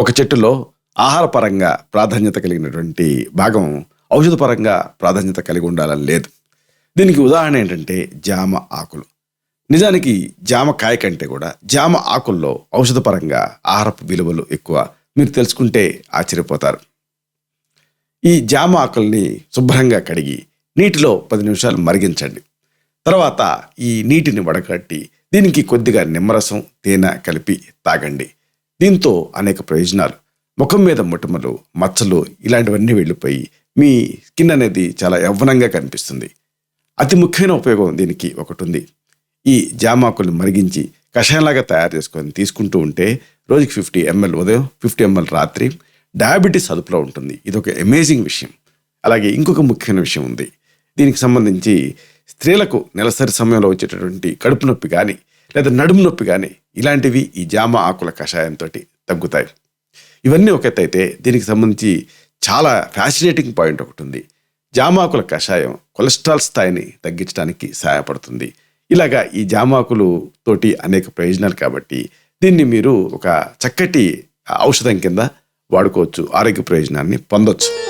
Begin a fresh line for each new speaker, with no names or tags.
ఒక చెట్టులో ఆహారపరంగా ప్రాధాన్యత కలిగినటువంటి భాగం ఔషధపరంగా ప్రాధాన్యత కలిగి ఉండాలని లేదు. దీనికి ఉదాహరణ ఏంటంటే జామ ఆకులు. నిజానికి జామ కాయ కంటే కూడా జామ ఆకుల్లో ఔషధపరంగా ఆహారపు విలువలు ఎక్కువ. మీరు తెలుసుకుంటే ఆశ్చర్యపోతారు. ఈ జామ ఆకుల్ని శుభ్రంగా కడిగి నీటిలో పది నిమిషాలు మరిగించండి. తర్వాత ఈ నీటిని వడకట్టి దీనికి కొద్దిగా నిమ్మరసం తేనె కలిపి తాగండి. దీంతో అనేక ప్రయోజనాలు. ముఖం మీద మొటిమలు మచ్చలు ఇలాంటివన్నీ వెళ్ళిపోయి మీ స్కిన్ అనేది చాలా యవ్వనంగా కనిపిస్తుంది. అతి ముఖ్యమైన ఉపయోగం దీనికి ఒకటి ఉంది ఈ జామాకులు మరిగించి కషాయంలాగా తయారు చేసుకొని తీసుకుంటూ ఉంటే రోజుకి ఫిఫ్టీ ఎంఎల్ ఉదయం ఫిఫ్టీ ఎంఎల్ రాత్రి డయాబెటీస్ అదుపులో ఉంటుంది. ఇది ఒక అమేజింగ్ విషయం. అలాగే ఇంకొక ముఖ్యమైన విషయం ఉంది. దీనికి సంబంధించి స్త్రీలకు నెలసరి సమయంలో వచ్చేటటువంటి కడుపు నొప్పి కానీ లేదా నడుము నొప్పి కానీ ఇలాంటివి ఈ జామ ఆకుల కషాయంతో తగ్గుతాయి. ఇవన్నీ ఒక అయితే దీనికి సంబంధించి చాలా ఫ్యాసినేటింగ్ పాయింట్ ఒకటి ఉంది. జామాకుల కషాయం కొలెస్ట్రాల్ స్థాయిని తగ్గించడానికి సహాయపడుతుంది. ఇలాగా ఈ జామాకులు తోటి అనేక ప్రయోజనాలు కాబట్టి దీన్ని మీరు ఒక చక్కటి ఔషధం కింద వాడుకోవచ్చు. ఆరోగ్య ప్రయోజనాన్ని పొందొచ్చు.